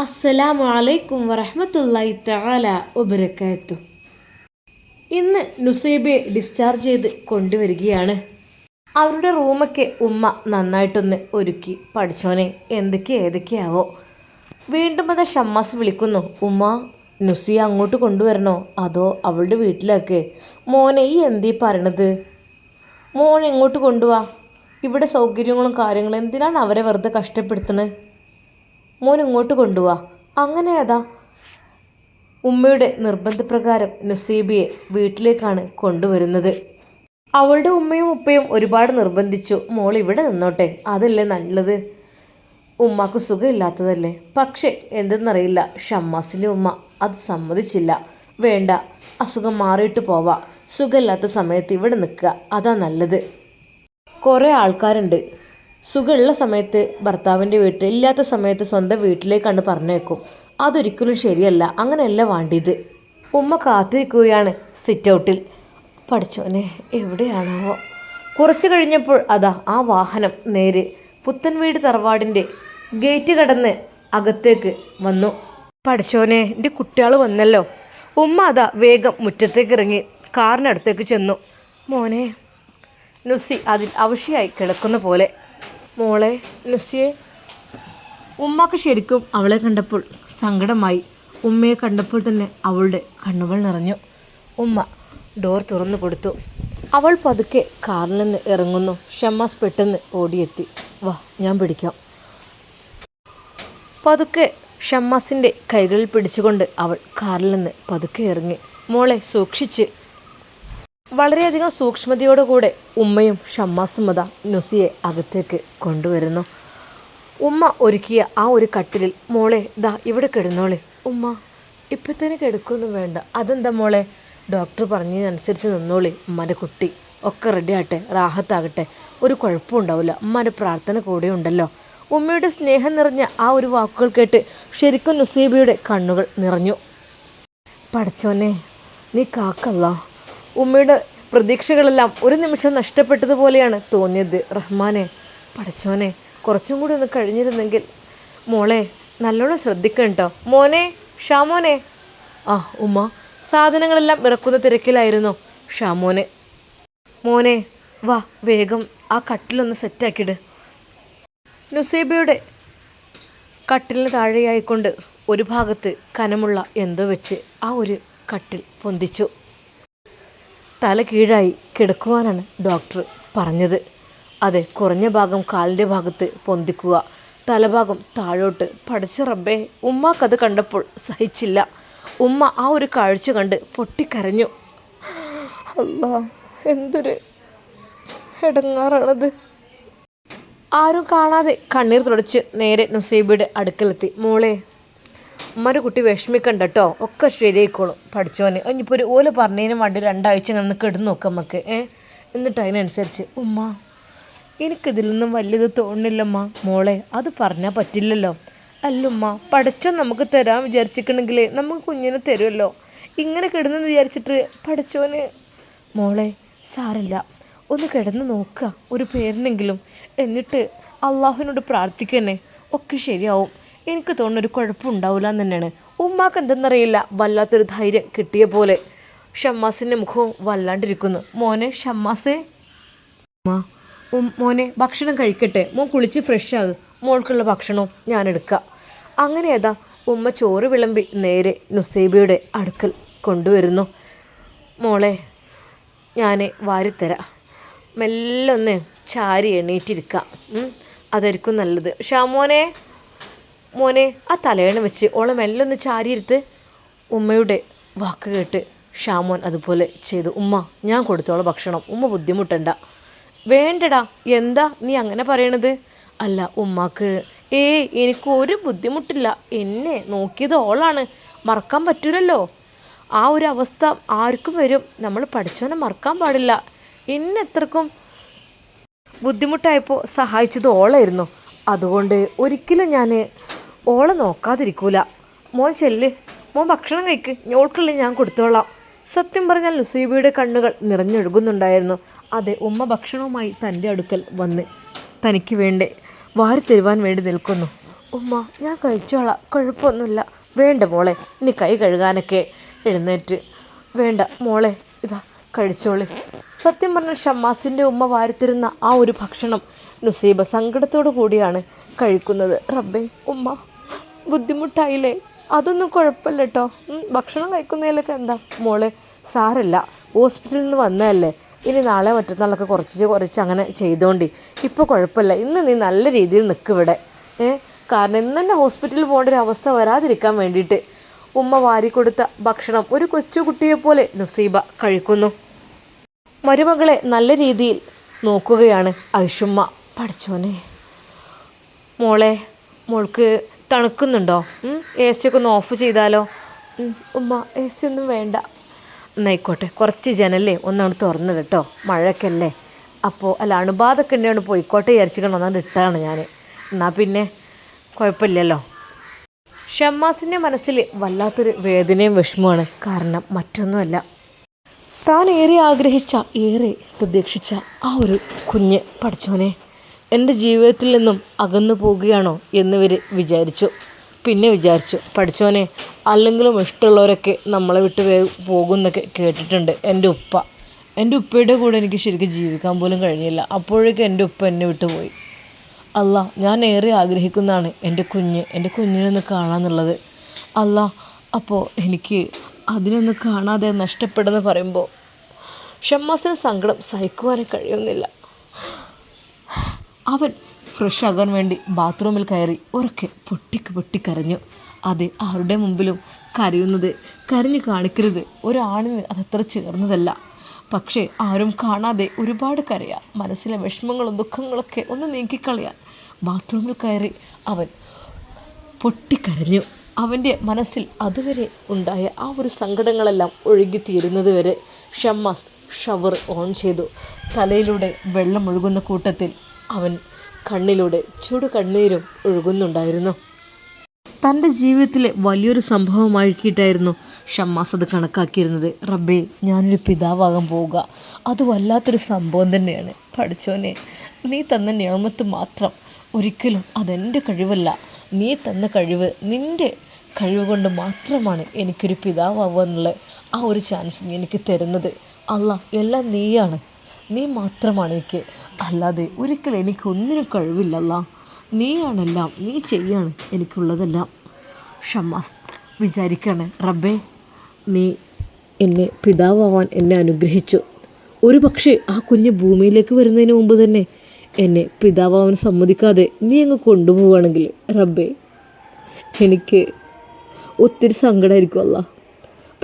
അസ്സലാമു അലൈക്കും വറഹ്മത്തുള്ളാഹി തആല വബറകാത്തു. ഇന്ന് നുസൈബയെ ഡിസ്ചാർജ് ചെയ്ത് കൊണ്ടുവരികയാണ്. അവരുടെ റൂമൊക്കെ ഉമ്മ നന്നായിട്ടൊന്ന് ഒരുക്കി. പഠിച്ചോനെ എന്തൊക്കെ ഏതൊക്കെയാവോ. വീണ്ടും അത് ഷമ്മാസ് വിളിക്കുന്നു. ഉമ്മ നുസിയെ അങ്ങോട്ട് കൊണ്ടുവരണോ? അതോ അവളുടെ വീട്ടിലേക്ക്? മോനെ ഈ എന്തീ പറയണത്? മോൻ എങ്ങോട്ട് കൊണ്ടുപോവാ ഇവിടെ സൗകര്യങ്ങളും കാര്യങ്ങളും എന്തിനാണ് അവരെ വെറുതെ കഷ്ടപ്പെടുത്തുന്നത് മോൻ ഇങ്ങോട്ട് കൊണ്ടുപോവാ അങ്ങനെ അതാ. ഉമ്മയുടെ നിർബന്ധപ്രകാരം നുസീബിയെ വീട്ടിലേക്കാണ് കൊണ്ടുവരുന്നത്. അവളുടെ ഉമ്മയും ഉപ്പയും ഒരുപാട് നിർബന്ധിച്ചു. മോൾ ഇവിടെ നിന്നോട്ടെ. അതല്ലേ നല്ലത്? ഉമ്മാക്ക് സുഖമില്ലാത്തതല്ലേ? പക്ഷേ എന്തെന്നറിയില്ല. ഷമ്മാസിന്റെ ഉമ്മ അത് സമ്മതിച്ചില്ല. വേണ്ട. അസുഖം മാറിയിട്ട് പോവാ. സുഖമില്ലാത്ത സമയത്ത് ഇവിടെ നിൽക്കുക. അതാ നല്ലത്. കുറേ ആൾക്കാരുണ്ട്. സുഖമുള്ള സമയത്ത് ഭർത്താവിന്റെ വീട്ടിൽ ഇല്ലാത്ത സമയത്ത് സ്വന്തം വീട്ടിലേക്കാണ് പറഞ്ഞേക്കും. അതൊരിക്കലും ശരിയല്ല. അങ്ങനെയല്ല വേണ്ടിയത്. ഉമ്മ കാത്തിരിക്കുകയാണ് സിറ്റ് ഔട്ടിൽ പഠിച്ചോനെ എവിടെയാണാവോ? കുറച്ച് കഴിഞ്ഞപ്പോൾ അതാ ആ വാഹനം നേരെ പുത്തൻ വീട് തറവാടിന്റെ ഗേറ്റ് കടന്ന് അകത്തേക്ക് വന്നു. പഠിച്ചോനെ എന്റെ കുട്ടികൾ വന്നല്ലോ. ഉമ്മ അതാ വേഗം മുറ്റത്തേക്ക് ഇറങ്ങി കാറിനടുത്തേക്ക് ചെന്നു. മോനെ നുസി അതിൽ അവശയായി കിടക്കുന്ന പോലെ. മോളെ നുസിയെ. ഉമ്മക്ക് ശരിക്കും അവളെ കണ്ടപ്പോൾ സങ്കടമായി. ഉമ്മയെ കണ്ടപ്പോൾ തന്നെ അവളുടെ കണ്ണുകൾ നിറഞ്ഞു. ഉമ്മ ഡോർ തുറന്നു കൊടുത്തു. അവൾ പതുക്കെ കാറിൽ നിന്ന് ഇറങ്ങുന്നു. ഷമ്മാസ് പെട്ടെന്ന് ഓടിയെത്തി. വാ ഞാൻ പിടിക്കാം. പതുക്കെ ഷമ്മാസിന്റെ കൈകളിൽ പിടിച്ചുകൊണ്ട് അവൾ കാറിൽ നിന്ന് പതുക്കെ ഇറങ്ങി. മോളെ സൂക്ഷിച്ച് വളരെയധികം സൂക്ഷ്മതയോടുകൂടെ ഉമ്മയും ഷമ്മാസും അത നുസിയെ അകത്തേക്ക് കൊണ്ടുവരുന്നു. ഉമ്മ ഒരുക്കിയ ആ ഒരു കട്ടിലിൽ മോളെ ദാ ഇവിടെ കിടന്നോളെ. ഉമ്മ ഇപ്പത്തേന് കിടക്കൊന്നും വേണ്ട. അതെന്താ മോളെ? ഡോക്ടർ പറഞ്ഞതിനനുസരിച്ച് നിന്നോളി ഉമ്മന്റെ കുട്ടി. ഒക്കെ റെഡി ആകട്ടെ റാഹത്താകട്ടെ. ഒരു കുഴപ്പവും ഉണ്ടാവില്ല. ഉമ്മന്റെ പ്രാർത്ഥന കൂടെ ഉണ്ടല്ലോ. ഉമ്മയുടെ സ്നേഹം നിറഞ്ഞ ആ ഒരു വാക്കുകൾ കേട്ട് ശരിക്കും നുസീബിയുടെ കണ്ണുകൾ നിറഞ്ഞു. പഠിച്ചോനെ നീ കാക്കല്ല. ഉമ്മയുടെ പ്രതീക്ഷകളെല്ലാം ഒരു നിമിഷം നഷ്ടപ്പെട്ടതുപോലെയാണ് തോന്നിയത്. റഹ്മാനെ പഠിച്ചോനെ കുറച്ചും കൂടി ഒന്ന് കഴിഞ്ഞിരുന്നെങ്കിൽ മോളെ നല്ലോണം ശ്രദ്ധിക്കണ്ടോ മോനെ ഷാമോനെ. ആ ഉമ്മ സാധനങ്ങളെല്ലാം ഇറക്കുന്ന തിരക്കിലായിരുന്നു. ഷാമോനെ. മോനെ വാ വേഗം ആ കട്ടിലൊന്ന് സെറ്റാക്കിയിട്. നുസീബയുടെ കട്ടിലിന് താഴെയായിക്കൊണ്ട് ഒരു ഭാഗത്ത് കനമുള്ള എന്തോ വെച്ച് ആ ഒരു കട്ടിൽ പൊന്തിച്ചു. തല കീഴായി കിടക്കുവാനാണ് ഡോക്ടർ പറഞ്ഞത്. അതെ കുറഞ്ഞ ഭാഗം കാലിന്റെ ഭാഗത്ത് പൊന്തിക്കുക. തലഭാഗം താഴോട്ട് പഠിച്ച റബ്ബേ ഉമ്മാക്കത് കണ്ടപ്പോൾ സഹിച്ചില്ല. ഉമ്മ ആ ഒരു കാഴ്ച കണ്ട് പൊട്ടിക്കരഞ്ഞു. അല്ലാ എന്തൊരു ഇടങ്ങാറാണത് ആരും കാണാതെ കണ്ണീർ തുടച്ച് നേരെ നുസൈബിയുടെ അടുക്കലെത്തി. മോളെ ഉമ്മാന്റെ കുട്ടി വിഷമിക്കണ്ട കേട്ടോ ഒക്കെ ശരിയായിക്കോളും. പഠിച്ചോന് ഇനിയിപ്പോൾ ഒരു ഓല പറഞ്ഞതിന് വേണ്ടി രണ്ടാഴ്ച അങ്ങനെ കിടന്ന് നോക്കാം നമുക്ക് ഏ? എന്നിട്ട് അതിനനുസരിച്ച് ഉമ്മ എനിക്കിതിലൊന്നും വലിയത് തോന്നുന്നില്ലമ്മ. മോളെ അത് പറഞ്ഞാൽ പറ്റില്ലല്ലോ. അല്ലുമ്മ പഠിച്ചോ നമുക്ക് തരാൻ വിചാരിച്ചിട്ടുണ്ടെങ്കിൽ നമുക്ക് കുഞ്ഞിനെ തരുമല്ലോ ഇങ്ങനെ കിടന്നെന്ന് വിചാരിച്ചിട്ട് പഠിച്ചോന് മോളെ സാറില്ല ഒന്ന് കിടന്ന് നോക്കുക ഒരു പേരിനെങ്കിലും. എന്നിട്ട് അള്ളാഹുവിനോട് പ്രാർത്ഥിക്കന്നെ ഒക്കെ ശരിയാവും. എനിക്ക് തോന്നുന്ന ഒരു കുഴപ്പമുണ്ടാവില്ല എന്ന് തന്നെയാണ്. ഉമ്മാക്ക് എന്തെന്നറിയില്ല വല്ലാത്തൊരു ധൈര്യം കിട്ടിയ പോലെ. ഷമ്മാസിന്റെ മുഖവും വല്ലാണ്ടിരിക്കുന്നു. മോനെ ഷമ്മാസേ. മോനെ ഭക്ഷണം കഴിക്കട്ടെ. മോൻ കുളിച്ച് ഫ്രഷ് ആകും. മോൾക്കുള്ള ഭക്ഷണവും ഞാൻ എടുക്കാം. അങ്ങനെ അതാ ഉമ്മ ചോറ് വിളമ്പി നേരെ നുസൈബയുടെ അടുക്കൽ കൊണ്ടുവരുന്നു. മോളെ ഞാൻ വാരിത്തരാം. മെല്ലൊന്ന് ചാരി എണീറ്റിരിക്കാം. അതായിരിക്കും നല്ലത്. ഷാമോനെ. മോനെ ആ തലയണ വെച്ച് ഓളെ ചാരിയിരുത്ത് ഉമ്മയുടെ വാക്ക് കേട്ട് ഷാമോൻ അതുപോലെ ചെയ്തു ഉമ്മ ഞാൻ കൊടുത്തോളെ ഭക്ഷണം ഉമ്മ ബുദ്ധിമുട്ടണ്ട. വേണ്ടടാ എന്താ നീ അങ്ങനെ പറയണത്? അല്ല ഉമ്മാക്ക് ഏ എനിക്ക് ഒരു ബുദ്ധിമുട്ടില്ല എന്നെ നോക്കിയത് ഓളാണ് മറക്കാൻ പറ്റൂലല്ലോ. ആ ഒരു അവസ്ഥ ആർക്കും വരും നമ്മൾ പഠിച്ചവനെ മറക്കാൻ പാടില്ല എന്നെ എത്രക്കും ബുദ്ധിമുട്ടായപ്പോൾ സഹായിച്ചത് ഓളായിരുന്നു അതുകൊണ്ട് ഒരിക്കലും ഞാൻ ഓളെ നോക്കാതിരിക്കൂല. മോൻ ചെല്ല് മോൻ ഭക്ഷണം കഴിക്ക് ഞോൾക്കുള്ളിൽ ഞാൻ കൊടുത്തോളാം. സത്യം പറഞ്ഞാൽ നുസീബയുടെ കണ്ണുകൾ നിറഞ്ഞൊഴുകുന്നുണ്ടായിരുന്നു. അതെ ഉമ്മ ഭക്ഷണവുമായി തന്റെ അടുക്കൽ വന്ന് തനിക്ക് വേണ്ടേ വാരി തരുവാൻ വേണ്ടി നിൽക്കുന്നു. ഉമ്മ ഞാൻ കഴിച്ചോളാം കുഴപ്പമൊന്നുമില്ല. വേണ്ട മോളെ ഇനി കൈ കഴുകാനൊക്കെ എഴുന്നേറ്റ്. വേണ്ട മോളെ ഇതാ കഴിച്ചോളി. സത്യം പറഞ്ഞ ഷമ്മാസിന്റെ ഉമ്മ വാരിത്തരുന്ന ആ ഒരു ഭക്ഷണം നുസീബ സങ്കടത്തോടു കൂടിയാണ് കഴിക്കുന്നത്. റബ്ബേ ഉമ്മ. ബുദ്ധിമുട്ടായില്ലേ? അതൊന്നും കുഴപ്പമില്ല കേട്ടോ ഭക്ഷണം കഴിക്കുന്നതിലൊക്കെ എന്താ? മോളെ സാരല്ല. ഹോസ്പിറ്റലിൽ നിന്ന് വന്നതല്ലേ. ഇനി നാളെ മറ്റന്നാളൊക്കെ കുറച്ച് കുറച്ച് അങ്ങനെ ചെയ്തോണ്ടി. ഇപ്പോൾ കുഴപ്പമില്ല. ഇന്ന് നീ നല്ല രീതിയിൽ നിൽക്കും ഇവിടെ. ഏ? കാരണം ഇന്ന് തന്നെ ഹോസ്പിറ്റലിൽ പോകേണ്ട ഒരു അവസ്ഥ വരാതിരിക്കാൻ വേണ്ടിയിട്ട് ഉമ്മ വാരിക്കൊടുത്ത ഭക്ഷണം ഒരു കൊച്ചുകുട്ടിയെപ്പോലെ നുസീബ കഴിക്കുന്നു. മരുമകളെ നല്ല രീതിയിൽ നോക്കുകയാണ് ഐഷുമ്മ. പഠിച്ചോനെ. മോളെ മോൾക്ക് തണുക്കുന്നുണ്ടോ? എ സി ഒക്കെ ഒന്ന് ഓഫ് ചെയ്താലോ? ഉമ്മ എ സി ഒന്നും വേണ്ട. എന്നായിക്കോട്ടെ കുറച്ച് ജനലേ ഒന്നാണ് തുറന്നത് കേട്ടോ മഴയൊക്കെ അപ്പോൾ അല്ല അണുബാധൊക്കെ ഉണ്ടെങ്കിൽ പോയിക്കോട്ടെ വിചാരിച്ചിക്കണം ഒന്നാണ് ഇട്ടാണ് ഞാൻ എന്നാൽ പിന്നെ കുഴപ്പമില്ലല്ലോ. ഷമ്മാസിന്റെ മനസ്സിൽ വല്ലാത്തൊരു വേദനയും വിഷമമാണ് കാരണം മറ്റൊന്നുമല്ല. താൻ ഏറെ ആഗ്രഹിച്ച ഏറെ പ്രതീക്ഷിച്ച ആ ഒരു കുഞ്ഞ് പഠിച്ചോനെ എന്റെ ജീവിതത്തിൽ നിന്നും അകന്നു പോവുകയാണോ എന്നിവർ വിചാരിച്ചു. പിന്നെ വിചാരിച്ചു പഠിച്ചോനെ അല്ലെങ്കിലും ഇഷ്ടമുള്ളവരൊക്കെ നമ്മളെ വിട്ട് പോകുന്നൊക്കെ കേട്ടിട്ടുണ്ട് എന്റെ ഉപ്പ. എന്റെ ഉപ്പയുടെ കൂടെ എനിക്ക് ശരിക്കും ജീവിക്കാൻ പോലും കഴിഞ്ഞില്ല. അപ്പോഴേക്കും എന്റെ ഉപ്പ എന്നെ വിട്ടു പോയി. അല്ല ഞാൻ ഏറെ ആഗ്രഹിക്കുന്നതാണ് എന്റെ കുഞ്ഞ്. എന്റെ കുഞ്ഞിനൊന്ന് കാണാന്നുള്ളത്. അല്ല അപ്പോൾ എനിക്ക് അതിനൊന്ന് കാണാതെ നഷ്ടപ്പെടുന്ന പറയുമ്പോൾ ഷമ്മാസിന് സങ്കടം സഹിക്കുവാനേ കഴിയുന്നില്ല. അവൻ ഫ്രഷ് ആകാൻ വേണ്ടി ബാത്റൂമിൽ കയറി ഉറക്കെ പൊട്ടിക്ക് പൊട്ടിക്കരഞ്ഞു അത് ആരുടെ മുമ്പിലും കരയുന്നത് കരഞ്ഞു കാണിക്കരുത്. ഒരാണിന് അതത്ര ചേർന്നതല്ല. പക്ഷേ ആരും കാണാതെ ഒരുപാട് കരയാം മനസ്സിലെ വിഷമങ്ങളും ദുഃഖങ്ങളൊക്കെ ഒന്ന് നീക്കിക്കളയാൻ ബാത്റൂമിൽ കയറി അവൻ പൊട്ടിക്കരഞ്ഞു അവന്റെ മനസ്സിൽ അതുവരെ ഉണ്ടായ ആ ഒരു സങ്കടങ്ങളെല്ലാം ഒഴുകിത്തീരുന്നത് വരെ ഷമ്മാസ് ഷവർ ഓൺ ചെയ്തു. തലയിലൂടെ വെള്ളം ഒഴുകുന്ന കൂട്ടത്തിൽ അവൻ കണ്ണിലൂടെ ചുടു കണ്ണീരും ഒഴുകുന്നുണ്ടായിരുന്നു. തന്റെ ജീവിതത്തിലെ വലിയൊരു സംഭവം സംഭവമാക്കിയിട്ടായിരുന്നു ഷമ്മാസ് അത് കണക്കാക്കിയിരുന്നത്. റബ്ബേ ഞാനൊരു പിതാവാകാൻ പോവുക. അത് വല്ലാത്തൊരു സംഭവം തന്നെയാണ്. പഠിച്ചോനെ നീ തന്ന നിയമത്ത് മാത്രം ഒരിക്കലും അതെന്റെ കഴിവല്ല. നീ തന്ന കഴിവ് നിന്റെ കഴിവ് കൊണ്ട് മാത്രമാണ് എനിക്കൊരു പിതാവാകാനുള്ള ആ ഒരു ചാൻസ് നീ എനിക്ക് തരുന്നത്. അല്ല എല്ലാം നീയാണ്. നീ മാത്രമാണ് എനിക്ക് അല്ലാതെ ഒരിക്കലും എനിക്കൊന്നിനും കഴിവില്ലല്ല. നീയാണെല്ലാം നീ ചെയ്യാണ് എനിക്കുള്ളതെല്ലാം. ഷമ്മാസ് വിചാരിക്കാണ് റബ്ബേ നീ എന്നെ പിതാവാൻ എന്നെ അനുഗ്രഹിച്ചു. ഒരു പക്ഷേ ആ കുഞ്ഞ് ഭൂമിയിലേക്ക് വരുന്നതിന് മുമ്പ് തന്നെ എന്നെ പിതാവാൻ സമ്മതിക്കാതെ നീ അങ്ങ് കൊണ്ടുപോവുകയാണെങ്കിൽ റബ്ബേ എനിക്ക് ഒത്തിരി സങ്കടമായിരിക്കും അല്ല.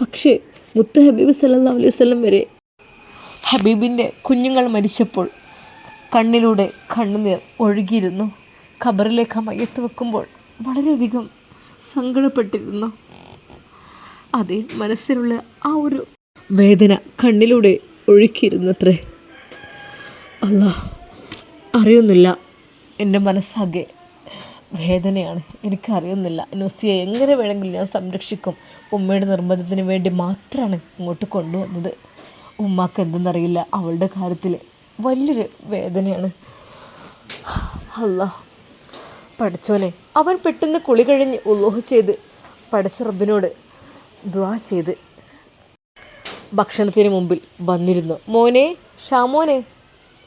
പക്ഷേ മുത്ത ഹബീബ് സല്ലാ അലൈഹി വരെ ഹബീബിന്റെ കുഞ്ഞുങ്ങൾ മരിച്ചപ്പോൾ കണ്ണിലൂടെ കണ്ണുനീർ ഒഴുകിയിരുന്നു. ഖബറിലേക്ക് മയത്ത് വെക്കുമ്പോൾ വളരെയധികം സങ്കടപ്പെട്ടിരുന്നു. അതേ മനസ്സിലുള്ള ആ ഒരു വേദന കണ്ണിലൂടെ ഒഴുക്കിയിരുന്നത്രേ. അല്ല അറിയുന്നില്ല. എന്റെ മനസ്സാകെ വേദനയാണ്. എനിക്കറിയുന്നില്ല. നൊസിയെ എങ്ങനെ വേണമെങ്കിലും ഞാൻ സംരക്ഷിക്കും. ഉമ്മയുടെ നിർബന്ധത്തിന് വേണ്ടി മാത്രമാണ് ഇങ്ങോട്ട് കൊണ്ടുവന്നത്. ഉമ്മാക്ക് എന്തെന്നറിയില്ല. അവളുടെ കാര്യത്തിൽ വലിയൊരു വേദനയാണ്. അല്ല പഠിച്ചോനെ അവൻ പെട്ടെന്ന് കുളി കഴിഞ്ഞ് ഉള്ളോഹ് ചെയ്ത് പഠിച്ച റബ്ബിനോട് ദ്വാ ചെയ്ത് ഭക്ഷണത്തിന് മുമ്പിൽ വന്നിരുന്നു. മോനെ ഷാമോനെ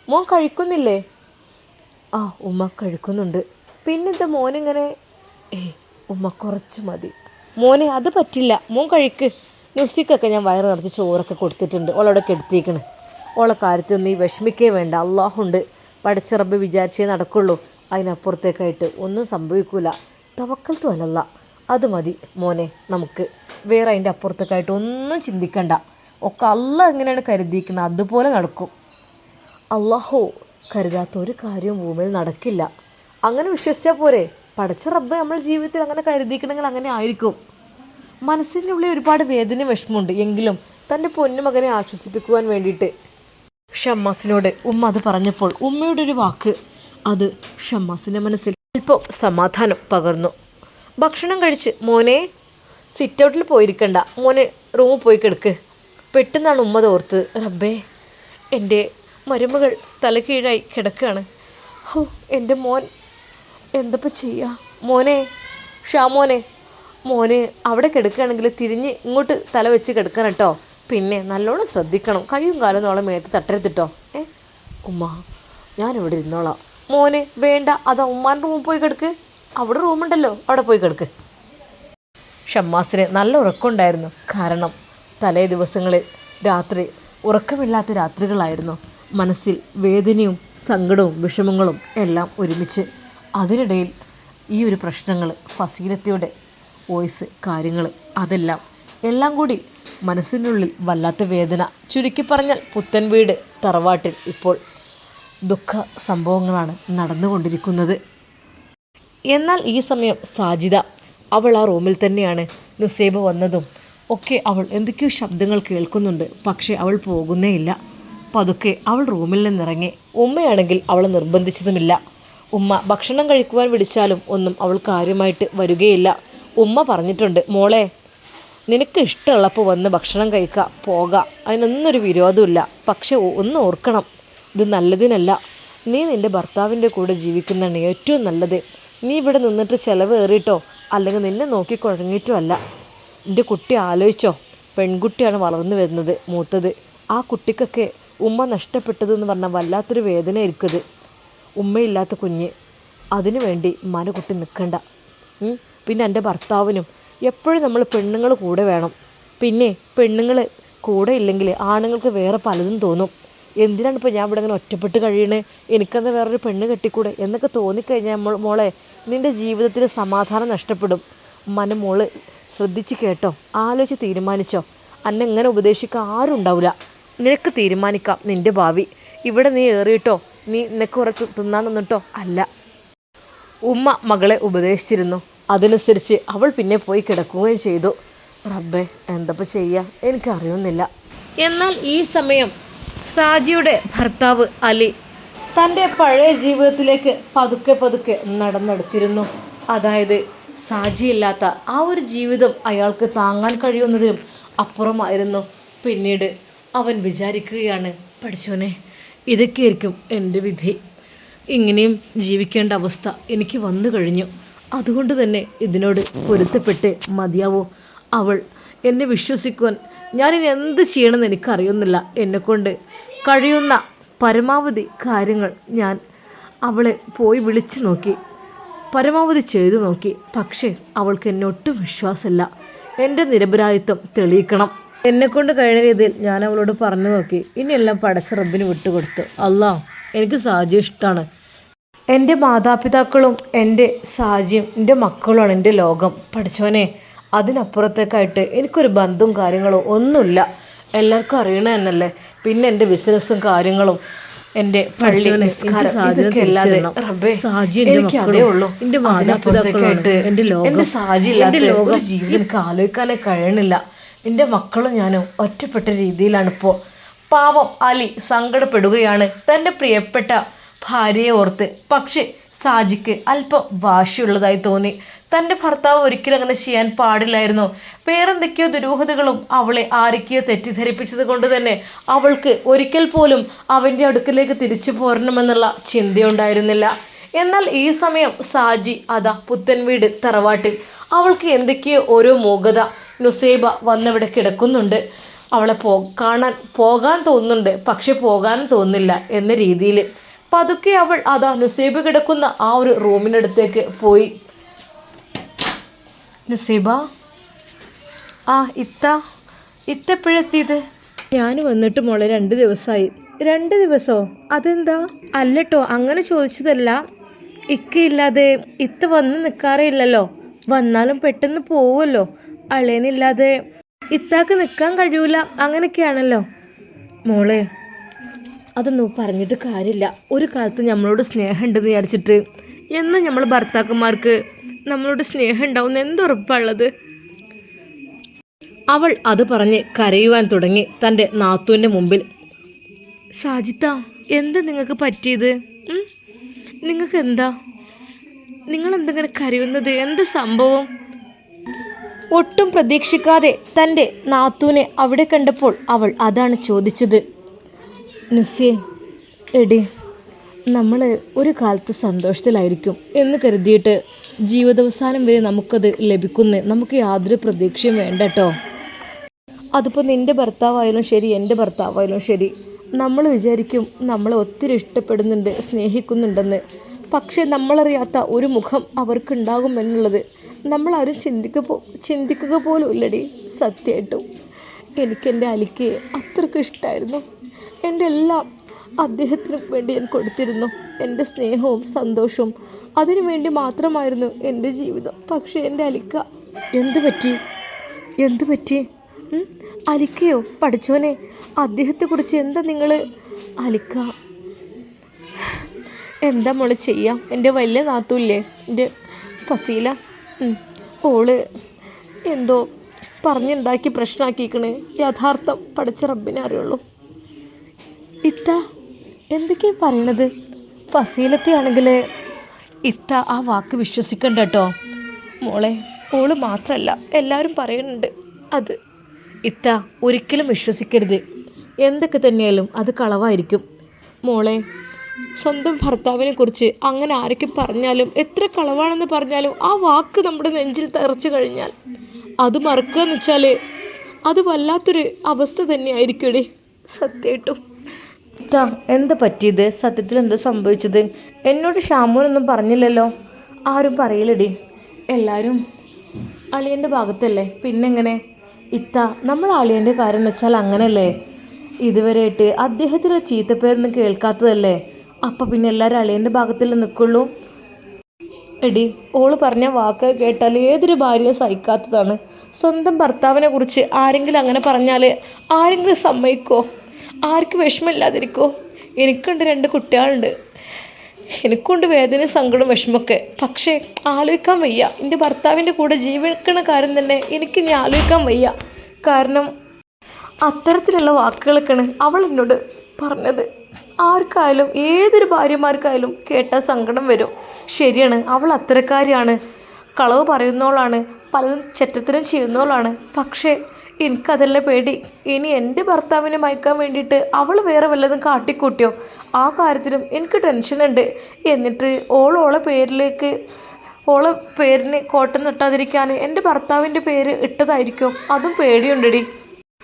മോൻ കഴിക്കുന്നില്ലേ? ആ ഉമ്മ കഴിക്കുന്നുണ്ട്. പിന്നെന്താ മോനിങ്ങനെ? ഏ ഉമ്മ കുറച്ച് മതി. മോനെ അത് പറ്റില്ല. മോൻ കഴിക്ക്. നുസിക്കൊക്കെ ഞാൻ വയറ് നിറച്ച് ചോറൊക്കെ കൊടുത്തിട്ടുണ്ട്. ഓളവിടെ കെടുത്തിക്കണ് ഓളെ കാര്യത്തിനൊന്നും ഈ വിഷമിക്കേ വേണ്ട. അള്ളാഹുണ്ട്. പഠിച്ചിറബ് വിചാരിച്ചേ നടക്കുള്ളൂ. അതിനപ്പുറത്തേക്കായിട്ട് ഒന്നും സംഭവിക്കൂല. തവക്കൽ അല്ലല്ല അത് മതി മോനെ നമുക്ക്. വേറെ അതിന്റെ അപ്പുറത്തേക്കായിട്ട് ഒന്നും ചിന്തിക്കണ്ട. ഒക്കെ അല്ല എങ്ങനെയാണ് കരുതിയിരിക്കുന്നത് അതുപോലെ നടക്കും. അള്ളാഹോ കരുതാത്ത ഒരു കാര്യവും ഭൂമിയിൽ നടക്കില്ല. അങ്ങനെ വിശ്വസിച്ചാൽ പോരെ. പഠിച്ച റബ്ബ് നമ്മുടെ ജീവിതത്തിൽ അങ്ങനെ കരുതിക്കണമെങ്കിൽ അങ്ങനെ ആയിരിക്കും. മനസ്സിന്റെ ഉള്ളിൽ ഒരുപാട് വേദന വിഷമമുണ്ട്. എങ്കിലും തന്റെ പൊന്നുമകനെ ആശ്വസിപ്പിക്കുവാൻ വേണ്ടിയിട്ട് ഷമ്മാസിനോട് ഉമ്മ അത് പറഞ്ഞപ്പോൾ ഉമ്മയുടെ ഒരു വാക്ക്. അത് ഷമ്മാസിന്റെ മനസ്സിൽ അല്പം സമാധാനം പകർന്നു. ഭക്ഷണം കഴിച്ച് മോനെ സിറ്റ് ഔട്ടിൽ പോയിരിക്കണ്ട. മോനെ റൂമിൽ പോയി കിടക്ക്. പെട്ടെന്നാണ് ഉമ്മ തോർത്ത് റബ്ബേ എന്റെ മരുമകൾ തലകീഴായി കിടക്കുകയാണ് ഹോ എന്റെ മോൻ എന്തപ്പോൾ ചെയ്യുക മോനെ ഷാമോനെ മോന് അവിടെ കിടക്കുകയാണെങ്കിൽ തിരിഞ്ഞ് ഇങ്ങോട്ട് തല വെച്ച് കിടക്കണം കേട്ടോ. പിന്നെ നല്ലോണം ശ്രദ്ധിക്കണം. കയ്യും കാലും നോളം മേത്ത് തട്ടരുത്തിട്ടോ ഏ? ഉമ്മ ഞാനിവിടെ ഇരുന്നോളാം. മോനെ വേണ്ട അതാ ഉമ്മാന്റെ റൂമിൽ പോയി കിടക്ക്. അവിടെ റൂമുണ്ടല്ലോ അവിടെ പോയി കിടക്ക്. ഷമ്മാസിന് നല്ല ഉറക്കമുണ്ടായിരുന്നു. കാരണം തലേ ദിവസങ്ങളിൽ രാത്രി ഉറക്കമില്ലാത്ത രാത്രികളായിരുന്നു. മനസ്സിൽ വേദനയും സങ്കടവും വിഷമങ്ങളും എല്ലാം ഒരുമിച്ച്. അതിനിടയിൽ ഈ ഒരു പ്രശ്നങ്ങൾ ഫസീലത്തയുടെ വോയിസ് കാര്യങ്ങൾ അതെല്ലാം. എല്ലാം കൂടി മനസ്സിനുള്ളിൽ വല്ലാത്ത വേദന. ചുരുക്കി പറഞ്ഞാൽ പുത്തൻ വീട് തറവാട്ടിൽ ഇപ്പോൾ ദുഃഖ സംഭവങ്ങളാണ് നടന്നുകൊണ്ടിരിക്കുന്നത്. എന്നാൽ ഈ സമയം സാജിദ അവൾ ആ റൂമിൽ തന്നെയാണ്. നുസൈബ വന്നതും ഒക്കെ അവൾ എന്തൊക്കെയോ ശബ്ദങ്ങൾ കേൾക്കുന്നുണ്ട്. പക്ഷേ അവൾ പോകുന്നേ ഇല്ല. പതുക്കെ അവൾ റൂമിൽ നിന്നിറങ്ങി. ഉമ്മയാണെങ്കിൽ അവളെ നിർബന്ധിച്ചതുമില്ല. ഉമ്മ ഭക്ഷണം കഴിക്കുവാൻ വിളിച്ചാലും ഒന്നും അവൾ കാര്യമായിട്ട് വരികയില്ല. ഉമ്മ പറഞ്ഞിട്ടുണ്ട് മോളെ നിനക്ക് ഇഷ്ടമുള്ളപ്പോൾ വന്ന് ഭക്ഷണം കഴിക്കുക പോകാം. അതിനൊന്നൊരു വിരോധമില്ല പക്ഷെ ഒന്ന് ഓർക്കണം. ഇത് നല്ലതിനല്ല. നീ നിന്റെ ഭർത്താവിന്റെ കൂടെ ജീവിക്കുന്നതാണ് ഏറ്റവും നല്ലത്. നീ ഇവിടെ നിന്നിട്ട് ചിലവ് ഏറിയിട്ടോ അല്ലെങ്കിൽ നിന്നെ നോക്കി കുഴങ്ങിയിട്ടോ അല്ല. എന്റെ കുട്ടി ആലോചിച്ചോ? പെൺകുട്ടിയാണ് വളർന്നു വരുന്നത് മൂത്തത്. ആ കുട്ടിക്കൊക്കെ ഉമ്മ നഷ്ടപ്പെട്ടതെന്ന് പറഞ്ഞാൽ വല്ലാത്തൊരു വേദന ഇരിക്കുന്നത് ഉമ്മയില്ലാത്ത കുഞ്ഞ്. അതിനു വേണ്ടി ഉമ്മാന്റെ കുട്ടി നിൽക്കണ്ട. പിന്നെ എന്റെ ഭർത്താവിനും എപ്പോഴും നമ്മൾ പെണ്ണുങ്ങൾ കൂടെ വേണം. പിന്നെ പെണ്ണുങ്ങൾ കൂടെ ഇല്ലെങ്കിൽ ആണുങ്ങൾക്ക് വേറെ പലതും തോന്നും. എന്തിനാണ് ഇപ്പോൾ ഞാൻ ഇവിടെ ഇങ്ങനെ ഒറ്റപ്പെട്ട് കഴിയണേ? എനിക്കെന്താ വേറൊരു പെണ്ണ് കെട്ടിക്കൂടെ? എന്നൊക്കെ തോന്നിക്കഴിഞ്ഞാൽ മോൾ മോളെ നിന്റെ ജീവിതത്തിൽ സമാധാനം നഷ്ടപ്പെടും. മന മോൾ ശ്രദ്ധിച്ച് കേട്ടോ. ആലോചിച്ച് തീരുമാനിച്ചോ. അന്നെ ഇങ്ങനെ ഉപദേശിക്കാൻ ആരും ഉണ്ടാവില്ല. നിനക്ക് തീരുമാനിക്കാം നിന്റെ ഭാവി. ഇവിടെ നീ ഏറിയിട്ടോ? നീ നിനക്ക് കുറച്ച് തിന്നാൻ നിന്നിട്ടോ? അല്ല. ഉമ്മ മകളെ ഉപദേശിച്ചിരുന്നു. അതനുസരിച്ച് അവൾ പിന്നെ പോയി കിടക്കുകയും ചെയ്തു. റബ്ബെ എന്തപ്പോൾ ചെയ്യുക എനിക്കറിയുന്നില്ല. എന്നാൽ ഈ സമയം സാജിയുടെ ഭർത്താവ് അലി തന്റെ പഴയ ജീവിതത്തിലേക്ക് പതുക്കെ പതുക്കെ നടന്നെടുത്തിരുന്നു. അതായത് സാജിയില്ലാത്ത ആ ഒരു ജീവിതം അയാൾക്ക് താങ്ങാൻ കഴിയുന്നതിലും അപ്പുറമായിരുന്നു. പിന്നീട് അവൻ വിചാരിക്കുകയാണ് പഠിച്ചോനെ ഇതൊക്കെയായിരിക്കും എന്റെ വിധി. ഇങ്ങനെയും ജീവിക്കേണ്ട അവസ്ഥ എനിക്ക് വന്നു കഴിഞ്ഞു. അതുകൊണ്ട് തന്നെ ഇതിനോട് പൊരുത്തപ്പെട്ട് മതിയാവോ. അവൾ എന്നെ വിശ്വസിക്കുവാൻ ഞാനിനി എന്ത് ചെയ്യണമെന്ന് എനിക്കറിയുന്നില്ല. എന്നെക്കൊണ്ട് കഴിയുന്ന പരമാവധി കാര്യങ്ങൾ ഞാൻ അവളെ പോയി വിളിച്ചു നോക്കി. പരമാവധി ചെയ്തു നോക്കി. പക്ഷേ അവൾക്ക് എന്നെ ഒട്ടും വിശ്വാസമില്ല. എന്റെ നിരപരാധിത്വം തെളിയിക്കണം. എന്നെക്കൊണ്ട് കഴിഞ്ഞ രീതിയിൽ ഞാൻ അവളോട് പറഞ്ഞു നോക്കി. ഇനിയെല്ലാം പടച്ച റബ്ബിന് വിട്ടുകൊടുത്തു. അല്ലാ എനിക്ക് സാജി ഇഷ്ടമാണ് എന്റെ മാതാപിതാക്കളും എന്റെ സാഹചര്യം എന്റെ മക്കളുമാണ് എന്റെ ലോകം. പഠിച്ചവനെ അതിനപ്പുറത്തേക്കായിട്ട് എനിക്കൊരു ബന്ധവും കാര്യങ്ങളോ ഒന്നുമില്ല. എല്ലാവർക്കും അറിയണ തന്നെയല്ലേ പിന്നെ എന്റെ ബിസിനസ്സും കാര്യങ്ങളും എന്റെ പള്ളി നിസ്കാരം ഇതൊക്കെ അല്ലാതെ റബ്ബേ, എനിക്ക് അതേ ഉള്ളൂ. എന്റെ അതിനപ്പുറത്തേക്കായിട്ട് എന്റെ ലോകം, എന്റെ സാജി ഇല്ലാത്ത ഒരു ജീവിതം എനിക്ക് ആലോചിക്കാനേ കഴിയണില്ല. എന്റെ മക്കളും ഞാനും ഒറ്റപ്പെട്ട രീതിയിലാണ് ഇപ്പോൾ. പാവം അലി സങ്കടപ്പെടുകയാണ്. തന്റെ പ്രിയപ്പെട്ട ഭാര്യയെ ഓർത്ത്. പക്ഷേ സാജിക്ക് അല്പം വാശിയുള്ളതായി തോന്നി. തന്റെ ഭർത്താവ് ഒരിക്കലും അങ്ങനെ ചെയ്യാൻ പാടില്ലായിരുന്നു. വേറെന്തൊക്കെയോ ദുരൂഹതകളും അവളെ ആരൊക്കെയോ തെറ്റിദ്ധരിപ്പിച്ചത് കൊണ്ട് തന്നെ അവൾക്ക് ഒരിക്കൽ പോലും അവന്റെ അടുക്കലേക്ക് തിരിച്ചു പോരണമെന്നുള്ള ചിന്തയുണ്ടായിരുന്നില്ല. എന്നാൽ ഈ സമയം സാജി അതാ പുത്തൻ വീട് തറവാട്ടിൽ. അവൾക്ക് എന്തൊക്കെയോ ഓരോ മൂകത നുസൈബ വന്നവിടെ കിടക്കുന്നുണ്ട്. അവളെ പോ കാണാൻ പോകാൻ തോന്നുന്നുണ്ട്. പക്ഷെ പോകാൻ തോന്നില്ല എന്ന രീതിയിൽ. പതുക്കെ അവൾ അതാ നുസൈബ് കിടക്കുന്ന ആ ഒരു റൂമിനടുത്തേക്ക് പോയി. നുസൈബ ആ ഇത്ത ഇത്തപ്പോഴെത്തിയത് ഞാൻ വന്നിട്ട് മോളെ രണ്ട് ദിവസമായി. രണ്ട് ദിവസമോ അതെന്താ? അല്ലട്ടോ അങ്ങനെ ചോദിച്ചതല്ല. ഇക്കയില്ലാതെ ഇത്ത വന്ന് നിൽക്കാറേ ഇല്ലല്ലോ വന്നാലും പെട്ടെന്ന് പോവുമല്ലോ. അളേനില്ലാതെ ഇത്താക്ക് നിൽക്കാൻ കഴിയൂല. അങ്ങനെയൊക്കെയാണല്ലോ. മോളെ അതൊന്നും പറഞ്ഞിട്ട് കാര്യമില്ല. ഒരു കാലത്ത് നമ്മളോട് സ്നേഹമുണ്ടെന്ന് വിചാരിച്ചിട്ട് എന്ന് നമ്മൾ ഭർത്താക്കന്മാർക്ക് നമ്മളോട് സ്നേഹം ഉണ്ടാവും എന്തുറപ്പാണുള്ളത് അവൾ അത് പറഞ്ഞ് കരയുവാൻ തുടങ്ങി തന്റെ നാത്തുവിന്റെ മുമ്പിൽ. സാജിത്ത എന്താ നിങ്ങൾക്ക് പറ്റിയത്? നിങ്ങൾക്ക് എന്താ? നിങ്ങൾ എന്തെങ്കിലും കരയുന്നത്? എന്ത് സംഭവം? ഒട്ടും പ്രതീക്ഷിക്കാതെ തന്റെ നാത്തൂനെ അവിടെ കണ്ടപ്പോൾ അവൾ അതാണ് ചോദിച്ചത്. നുസിയെ എടി നമ്മൾ ഒരു കാലത്ത് സന്തോഷത്തിലായിരിക്കും എന്ന് കരുതിയിട്ട് ജീവിതാവസാനം വരെ നമുക്കത് ലഭിക്കുന്ന നമുക്ക് യാതൊരു പ്രതീക്ഷയും വേണ്ട കേട്ടോ അതിപ്പോൾ നിന്റെ ഭർത്താവായാലും ശരി എന്റെ ഭർത്താവായാലും ശരി. നമ്മൾ വിചാരിക്കും നമ്മൾ ഒത്തിരി ഇഷ്ടപ്പെടുന്നുണ്ട് സ്നേഹിക്കുന്നുണ്ടെന്ന്. പക്ഷേ നമ്മളറിയാത്ത ഒരു മുഖം അവർക്കുണ്ടാകും എന്നുള്ളത് നമ്മളാരും ചിന്തിക്ക പോ ചിന്തിക്കുക പോലും ഇല്ലടി സത്യമായിട്ടും. എനിക്കെന്റെ അലിക്ക് അത്രയ്ക്ക് ഇഷ്ടമായിരുന്നു എന്റെ എല്ലാം അദ്ദേഹത്തിന് വേണ്ടി ഞാൻ കൊടുത്തിരുന്നു. എന്റെ സ്നേഹവും സന്തോഷവും അതിനു വേണ്ടി മാത്രമായിരുന്നു എന്റെ ജീവിതം. പക്ഷേ എന്റെ അലിക്ക എന്ത് പറ്റി? എന്ത് പറ്റി? അലിക്കയോ? പഠിച്ചോനെ അദ്ദേഹത്തെക്കുറിച്ച് എന്താ നിങ്ങൾ? അലിക്ക എന്താ മോൾ ചെയ്യാം? എന്റെ വലിയ നാത്തൂല്ലേ? എന്റെ ഫസീല ഓൾ എന്തോ പറഞ്ഞുണ്ടാക്കി പ്രശ്നമാക്കിക്കണേ യഥാർത്ഥം പഠിച്ച റബ്ബിനെ അറിയുള്ളൂ. ഇത്ത എന്തൊക്കെയാ പറയണത്? ഫസീലത്തെയാണെങ്കിൽ ഇത്ത ആ വാക്ക് വിശ്വസിക്കണ്ട കേട്ടോ മോളെ ഓൾ മാത്രമല്ല എല്ലാവരും പറയുന്നുണ്ട് അത്. ഇത്ത ഒരിക്കലും വിശ്വസിക്കരുത്. എന്തൊക്കെ തന്നെയാലും അത് കളവായിരിക്കും. മോളെ സ്വന്തം ഭർത്താവിനെ കുറിച്ച് അങ്ങനെ ആരൊക്കെ പറഞ്ഞാലും എത്ര കളവാണെന്ന് പറഞ്ഞാലും ആ വാക്ക് നമ്മുടെ നെഞ്ചിൽ തറച്ചു കഴിഞ്ഞാൽ അത് മറക്കുക എന്ന് വെച്ചാൽ അത് വല്ലാത്തൊരു അവസ്ഥ തന്നെയായിരിക്കും സത്യമായിട്ടും ഇത്താ എന്താ പറ്റിയത്? സത്യത്തിൽ എന്ത് സംഭവിച്ചത്? എന്നോട് ഷാമൂനൊന്നും പറഞ്ഞില്ലല്ലോ. ആരും പറയില്ലടി എല്ലാവരും അളിയന്റെ ഭാഗത്തല്ലേ? പിന്നെങ്ങനെ? ഇത്ത നമ്മൾ അളിയന്റെ കാര്യം എന്ന് വെച്ചാൽ അങ്ങനല്ലേ? ഇതുവരെയായിട്ട് അദ്ദേഹത്തിന്റെ ചീത്തപ്പേരൊന്നും കേൾക്കാത്തതല്ലേ? അപ്പം പിന്നെ എല്ലാവരും അളിയന്റെ ഭാഗത്തല്ലേ നിൽക്കുള്ളൂ എടി ഓൾ പറഞ്ഞ വാക്ക് കേട്ടാൽ ഏതൊരു ഭാര്യയും സഹിക്കാത്തതാണ്. സ്വന്തം ഭർത്താവിനെ കുറിച്ച് ആരെങ്കിലും അങ്ങനെ പറഞ്ഞാൽ ആരെങ്കിലും സമ്മതിക്കോ? ആർക്ക് വിഷമമില്ലാതിരിക്കോ. എനിക്കുണ്ട് രണ്ട് കുട്ടികളുണ്ട്. എനിക്കുണ്ട് വേദന സങ്കടം വിഷമമൊക്കെ. പക്ഷേ ആലോചിക്കാൻ വയ്യ. എന്റെ ഭർത്താവിന്റെ കൂടെ ജീവിക്കണ കാര്യം തന്നെ എനിക്ക് ഇനി ആലോചിക്കാൻ വയ്യ. കാരണം അത്തരത്തിലുള്ള വാക്കുകളൊക്കെയാണ് അവൾ എന്നോട് പറഞ്ഞത്. ആർക്കായാലും ഏതൊരു ഭാര്യമാർക്കായാലും കേട്ടാൽ സങ്കടം വരും. ശരിയാണ് അവൾ അത്തരക്കാരിയാണ്. കളവ് പറയുന്നവളാണ് പലതും ചെറ്റത്തരം ചെയ്യുന്നവളാണ്. പക്ഷേ എനിക്കതല്ല പേടി. ഇനി എന്റെ ഭർത്താവിനെ മയക്കാൻ വേണ്ടിയിട്ട് അവൾ വേറെ വല്ലതും കാട്ടിക്കൂട്ടിയോ? ആ കാര്യത്തിലും എനിക്ക് ടെൻഷനുണ്ട് എന്നിട്ട് ഓളോളെ പേരിലേക്ക് ഓളെ പേരിന് കോട്ടം നിട്ടാതിരിക്കാൻ എന്റെ ഭർത്താവിന്റെ പേര് ഇട്ടതായിരിക്കും. അതും പേടിയുണ്ടടി.